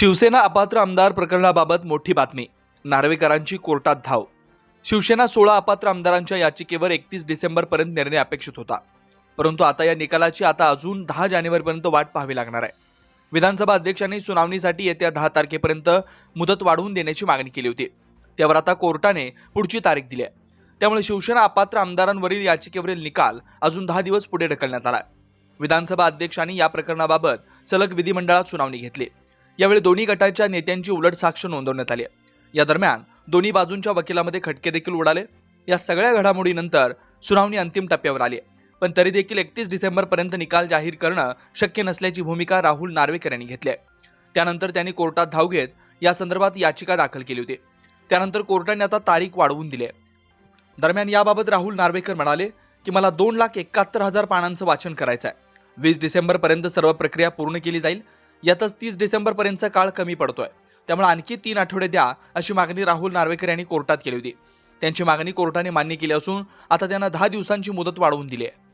शिवसेना अपात्र आमदार प्रकरणाबाबत मोठी बातमी. नार्वेकरांची कोर्टात धाव. शिवसेना सोळा अपात्र आमदारांच्या याचिकेवर एकतीस डिसेंबरपर्यंत निर्णय अपेक्षित होता. परंतु आता या निकालाची आता अजून दहा जानेवारीपर्यंत वाट पाहावी लागणार आहे. विधानसभा अध्यक्षांनी सुनावणीसाठी येत्या दहा तारखेपर्यंत मुदत वाढवून देण्याची मागणी केली होती. त्यावर आता कोर्टाने पुढची तारीख दिली आहे. त्यामुळे शिवसेना अपात्र आमदारांवरील याचिकेवरील निकाल अजून दहा दिवस पुढे ढकलण्यात आला विधानसभा अध्यक्षांनी या प्रकरणाबाबत सलग विधिमंडळात सुनावणी घेतली यावेळी दोन्ही गटाच्या नेत्यांची उलट साक्ष नोंदवण्यात आली या दरम्यान दोन्ही बाजूंच्या वकिलामध्ये खटके देखील उडाले. या सगळ्या घडामोडीनंतर सुनावणी अंतिम टप्प्यावर आली पण तरी देखील एकतीस डिसेंबरपर्यंत निकाल जाहीर करणं शक्य नसल्याची भूमिका राहुल नार्वेकर यांनी घेतली आहे. त्यानंतर त्यांनी कोर्टात धाव घेत या संदर्भात याचिका दाखल केली होती. त्यानंतर कोर्टाने आता तारीख वाढवून दिली आहे. दरम्यान याबाबत राहुल नार्वेकर म्हणाले की मला दोन लाख एकाहत्तर हजार पानांचं वाचन करायचं आहे. वीस डिसेंबरपर्यंत सर्व प्रक्रिया पूर्ण केली जाईल. यातच तीस डिसेंबरपर्यंतचा काळ कमी पडतोय. त्यामुळे आणखी तीन आठवडे द्या अशी मागणी राहुल नार्वेकर यांनी कोर्टात केली होती. त्यांची मागणी कोर्टाने मान्य केली असून आता त्यांना दहा दिवसांची मुदत वाढवून दिली आहे.